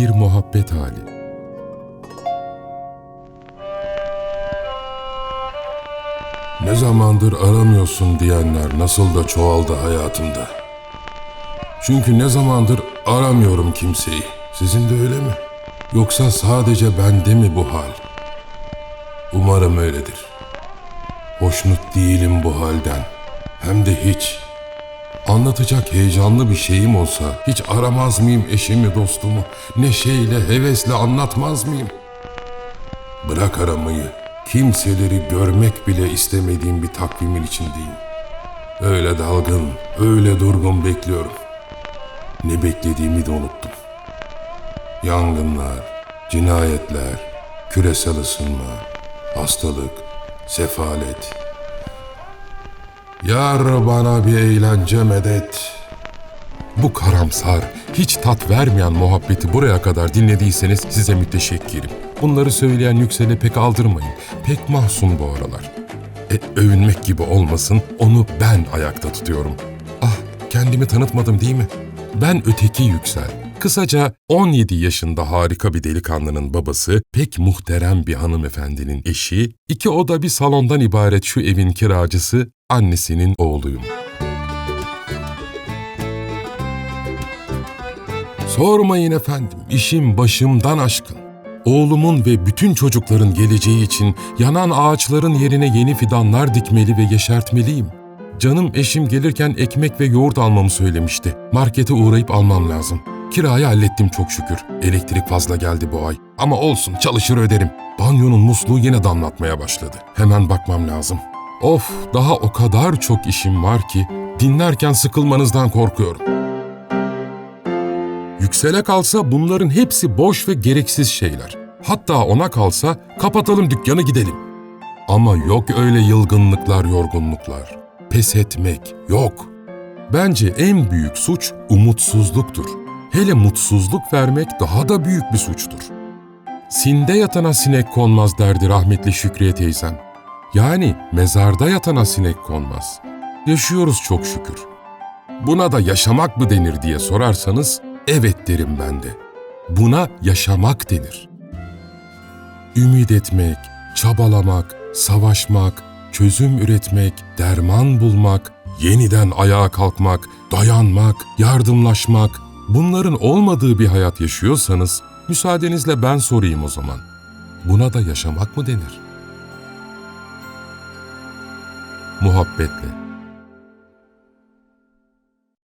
bir muhabbet hali. Ne zamandır aramıyorsun diyenler nasıl da çoğaldı hayatımda. Çünkü ne zamandır aramıyorum kimseyi. Sizin de öyle mi? Yoksa sadece bende mi bu hal? Umarım öyledir. Hoşnut değilim bu halden. Hem de hiç. Anlatacak heyecanlı bir şeyim olsa hiç aramaz mıyım eşimi dostumu? Neşeyle, hevesle anlatmaz mıyım? Bırak aramayı. Kimseleri görmek bile istemediğim bir takvimin içindeyim. Öyle dalgın, öyle durgun bekliyorum. Ne beklediğimi de unuttum. Yangınlar, cinayetler, küresel ısınma, hastalık, sefalet. Yar bana bir eğlence medet. Bu karamsar, hiç tat vermeyen muhabbeti buraya kadar dinlediyseniz size müteşekkirim. Bunları söyleyen yüksele pek aldırmayın. Pek mahzun bu aralar. E, övünmek gibi olmasın, onu ben ayakta tutuyorum. Ah, kendimi tanıtmadım değil mi? Ben öteki yüksel. Kısaca 17 yaşında harika bir delikanlının babası, pek muhterem bir hanımefendinin eşi, iki oda bir salondan ibaret şu evin kiracısı, annesinin oğluyum. Sormayın efendim, işim başımdan aşkın. Oğlumun ve bütün çocukların geleceği için yanan ağaçların yerine yeni fidanlar dikmeli ve yeşertmeliyim. Canım eşim gelirken ekmek ve yoğurt almamı söylemişti. Markete uğrayıp almam lazım. Kirayı hallettim çok şükür. Elektrik fazla geldi bu ay. Ama olsun çalışır öderim. Banyonun musluğu yine damlatmaya başladı. Hemen bakmam lazım. Of daha o kadar çok işim var ki dinlerken sıkılmanızdan korkuyorum. Yüksele kalsa bunların hepsi boş ve gereksiz şeyler. Hatta ona kalsa kapatalım dükkanı gidelim. Ama yok öyle yılgınlıklar, yorgunluklar. Pes etmek yok. Bence en büyük suç umutsuzluktur. Hele mutsuzluk vermek daha da büyük bir suçtur. Sinde yatana sinek konmaz derdi rahmetli Şükriye teyzem. Yani mezarda yatana sinek konmaz. Yaşıyoruz çok şükür. Buna da yaşamak mı denir diye sorarsanız evet derim ben de. Buna yaşamak denir. Ümit etmek, çabalamak, savaşmak, çözüm üretmek, derman bulmak, yeniden ayağa kalkmak, dayanmak, yardımlaşmak, bunların olmadığı bir hayat yaşıyorsanız müsaadenizle ben sorayım o zaman. Buna da yaşamak mı denir? muhabbetle.